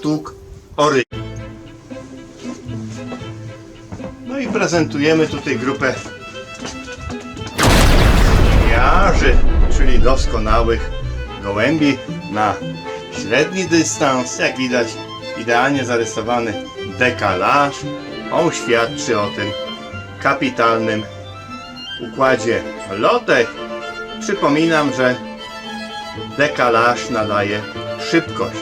Jak widać 100 sztuk ory. No i prezentujemy tutaj grupę jarzy, czyli doskonałych gołębi na średni dystans. Jak widać, idealnie zarysowany dekalaż. On świadczy o tym kapitalnym układzie lotek. Przypominam, że dekalaż nadaje szybkość.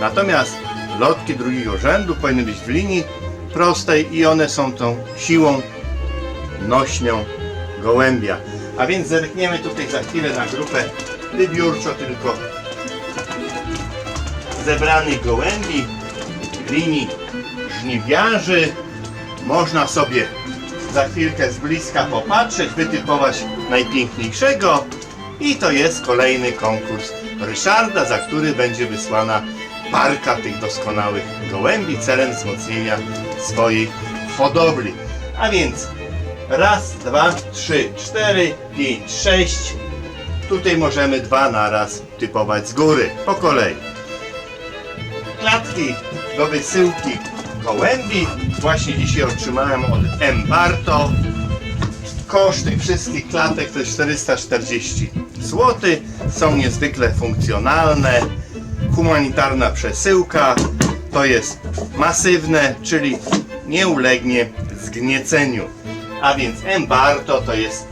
Natomiast lotki drugiego rzędu powinny być w linii prostej i one są tą siłą nośnią gołębia. A więc zerkniemy tutaj za chwilę na grupę wybiórczo tylko zebranych gołębi, linii żniwiarzy. Można sobie za chwilkę z bliska popatrzeć, wytypować najpiękniejszego i to jest kolejny konkurs Ryszarda, za który będzie wysłana parka tych doskonałych gołębi celem wzmocnienia swojej hodowli. A więc raz, dwa, trzy, cztery, pięć, sześć. Tutaj możemy dwa naraz typować z góry, po kolei. Klatki do wysyłki gołębi właśnie dzisiaj otrzymałem od M. Barto. Koszt tych wszystkich klatek to jest 440 zł. Są niezwykle funkcjonalne. Humanitarna przesyłka to jest masywne, czyli nie ulegnie zgnieceniu. A więc M. Barto to jest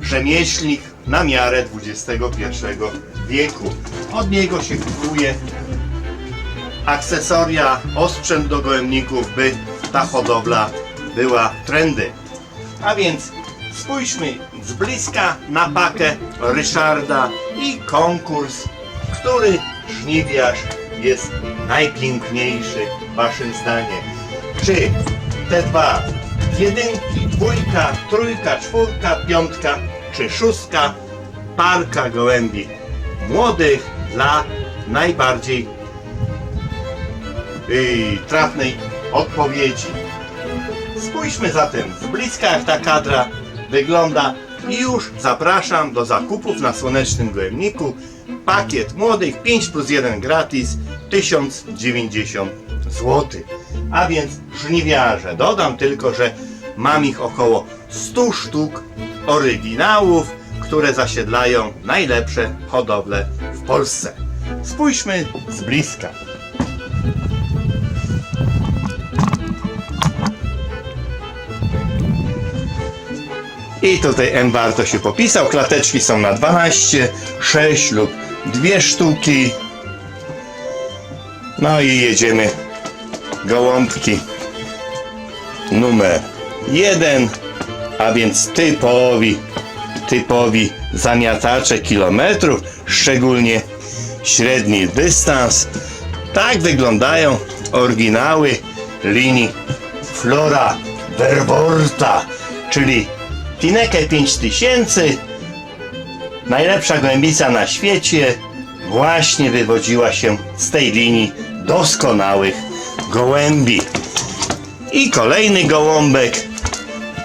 rzemieślnik na miarę XXI wieku. Od niego się kupuje akcesoria, osprzęt do gołębników, by ta hodowla była trendy. A więc spójrzmy z bliska na pakę Ryszarda i konkurs, który żniwiarz jest najpiękniejszy waszym zdaniem. Czy te dwa, jedynki, dwójka, trójka, czwórka, piątka czy szóstka, parka gołębi młodych dla najbardziej yy, trafnej odpowiedzi. Spójrzmy zatem z bliska jak ta kadra wygląda i już zapraszam do zakupów na Słonecznym Gołębniku. Pakiet młodych 5 plus 1 gratis 1090 zł. A więc żniwiarze. Dodam tylko, że mam ich około 100 sztuk oryginałów, które zasiedlają najlepsze hodowle w Polsce. Spójrzmy z bliska. I tutaj M warto się popisał. Klateczki są na 12, 6 lub 2 sztuki. No i jedziemy. Gołąbki numer 1, a więc typowi, typowi zamiatacze kilometrów, szczególnie średni dystans. Tak wyglądają oryginały linii Flora Verborta, czyli Tineke 5000, najlepsza głębica na świecie, właśnie wywodziła się z tej linii doskonałych gołębi. I kolejny gołąbek,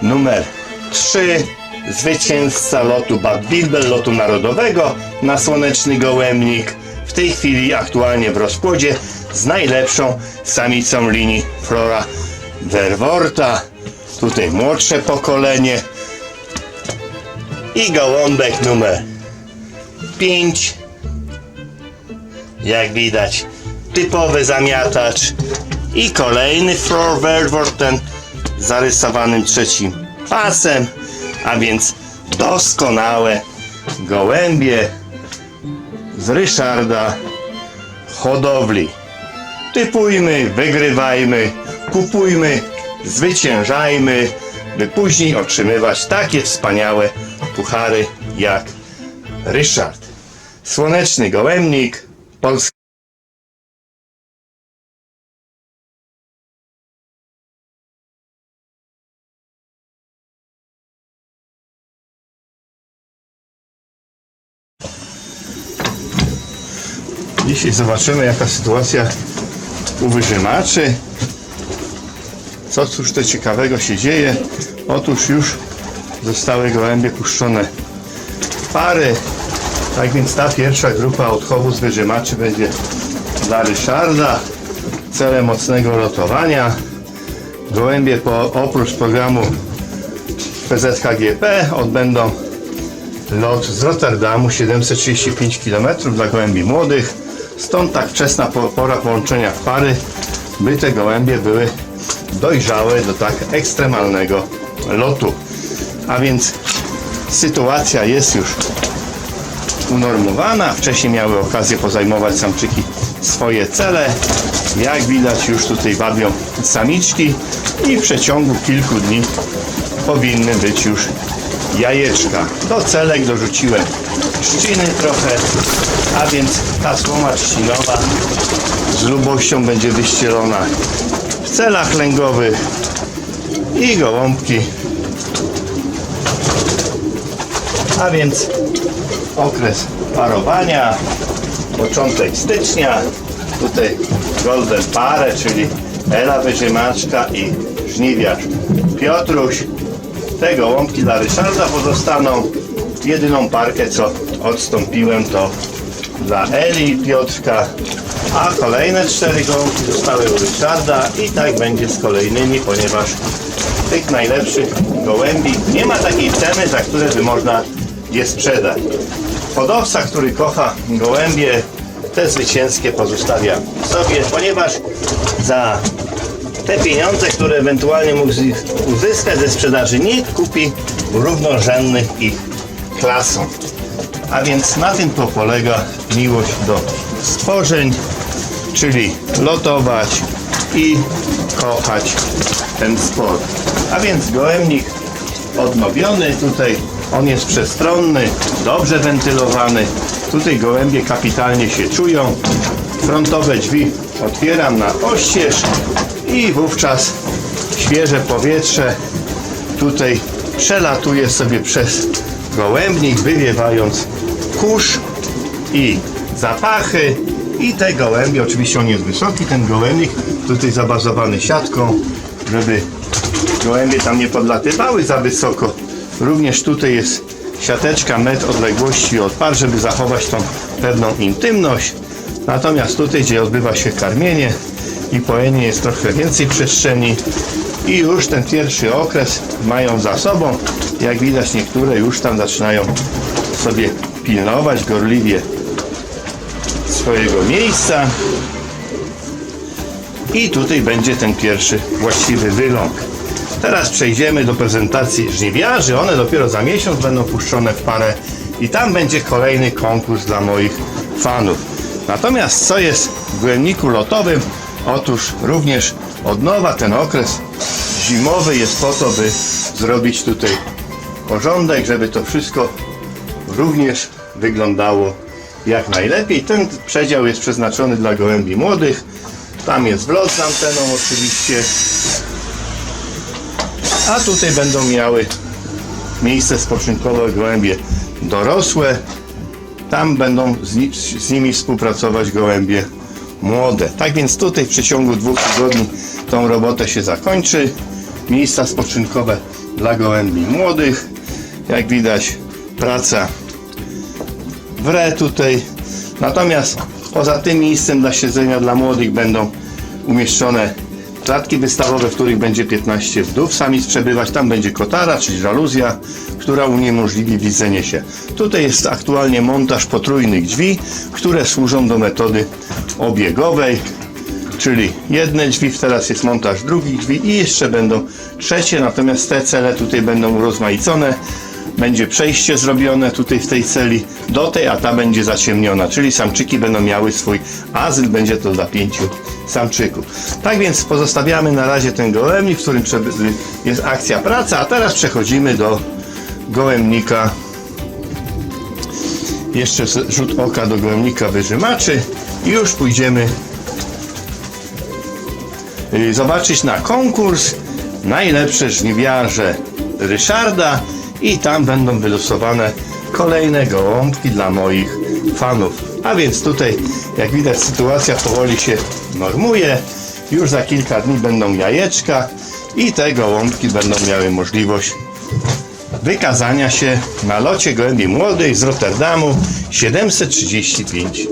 numer 3, zwycięzca lotu Bad Bilbel, lotu narodowego na Słoneczny Gołębnik. W tej chwili aktualnie w rozpłodzie z najlepszą samicą linii Flora Verworta. Tutaj młodsze pokolenie, i gołąbek numer 5 jak widać typowy zamiatacz. I kolejny floor velvet ten zarysowanym trzecim pasem. A więc doskonałe gołębie z Ryszarda hodowli. Typujmy, wygrywajmy kupujmy, zwyciężajmy by później otrzymywać takie wspaniałe puchary jak Ryszard. Słoneczny gołębnik, Polski. Dzisiaj zobaczymy jaka sytuacja u wyżymaczy. Co cóż to ciekawego się dzieje? Otóż już zostały gołębie puszczone pary. Tak więc ta pierwsza grupa odchowu z wyżymaczy będzie dla Ryszarda celem mocnego lotowania. Gołębie po, oprócz programu PZKGP odbędą lot z Rotterdamu 735 km dla gołębi młodych. Stąd tak wczesna po- pora połączenia w pary, by te gołębie były dojrzałe do tak ekstremalnego lotu. A więc sytuacja jest już unormowana. Wcześniej miały okazję pozajmować samczyki swoje cele. Jak widać już tutaj wabią samiczki i w przeciągu kilku dni powinny być już jajeczka. Do celek dorzuciłem trzciny trochę, a więc ta słoma trzcinowa z lubością będzie wyścielona w celach lęgowych i gołąbki. A więc okres parowania, początek stycznia, tutaj Golden Parę, czyli Ela Wyżymaczka i żniwiarz Piotruś. Te gołąbki dla Ryszarda pozostaną. Jedyną parkę, co odstąpiłem, to dla Eli i Piotrka, a kolejne cztery gołąbki zostały u Ryszarda i tak będzie z kolejnymi, ponieważ tych najlepszych gołębi nie ma takiej ceny, za które by można je sprzedać. Hodowca, który kocha gołębie, te zwycięskie pozostawia sobie, ponieważ za te pieniądze, które ewentualnie mógł uzyskać ze sprzedaży, nie kupi równorzędnych ich klasą. A więc na tym to polega miłość do stworzeń, czyli lotować i kochać ten sport. A więc gołębnik odnowiony tutaj, on jest przestronny, dobrze wentylowany. Tutaj gołębie kapitalnie się czują. Frontowe drzwi otwieram na oścież i wówczas świeże powietrze tutaj przelatuje sobie przez gołębnik, wywiewając kurz i zapachy. I te gołębie, oczywiście on jest wysoki, ten gołębnik, tutaj zabazowany siatką, żeby gołębie tam nie podlatywały za wysoko. Również tutaj jest siateczka metr odległości od par, żeby zachować tą pewną intymność. Natomiast tutaj, gdzie odbywa się karmienie i pojenie, jest trochę więcej przestrzeni. I już ten pierwszy okres mają za sobą. Jak widać, niektóre już tam zaczynają sobie pilnować gorliwie swojego miejsca. I tutaj będzie ten pierwszy właściwy wyląk. Teraz przejdziemy do prezentacji żniwiarzy. One dopiero za miesiąc będą puszczone w parę i tam będzie kolejny konkurs dla moich fanów. Natomiast co jest w gołębniku lotowym? Otóż również od nowa ten okres zimowy jest po to, by zrobić tutaj porządek, żeby to wszystko również wyglądało jak najlepiej. Ten przedział jest przeznaczony dla gołębi młodych. Tam jest wlot z anteną oczywiście. A tutaj będą miały miejsce spoczynkowe gołębie dorosłe. Tam będą z, ni- z nimi współpracować gołębie młode. Tak więc tutaj w przeciągu dwóch tygodni tą robotę się zakończy. Miejsca spoczynkowe dla gołębi młodych. Jak widać praca wre tutaj. Natomiast poza tym miejscem dla siedzenia dla młodych będą umieszczone klatki wystawowe, w których będzie 15 wdów samic przebywać. Tam będzie kotara, czyli żaluzja, która uniemożliwi widzenie się. Tutaj jest aktualnie montaż potrójnych drzwi, które służą do metody obiegowej, czyli jedne drzwi, teraz jest montaż drugich drzwi i jeszcze będą trzecie, natomiast te cele tutaj będą urozmaicone. Będzie przejście zrobione tutaj w tej celi do tej, a ta będzie zaciemniona, czyli samczyki będą miały swój azyl, będzie to dla pięciu samczyków. Tak więc pozostawiamy na razie ten gołębnik, w którym jest akcja praca, a teraz przechodzimy do gołębnika jeszcze rzut oka do gołębnika wyżymaczy i już pójdziemy y, zobaczyć na konkurs najlepsze żniwiarze Ryszarda i tam będą wylosowane kolejne gołąbki dla moich fanów. A więc tutaj, jak widać, sytuacja powoli się normuje. Już za kilka dni będą jajeczka i te gołąbki będą miały możliwość wykazania się na locie gołębi młodych z Rotterdamu 735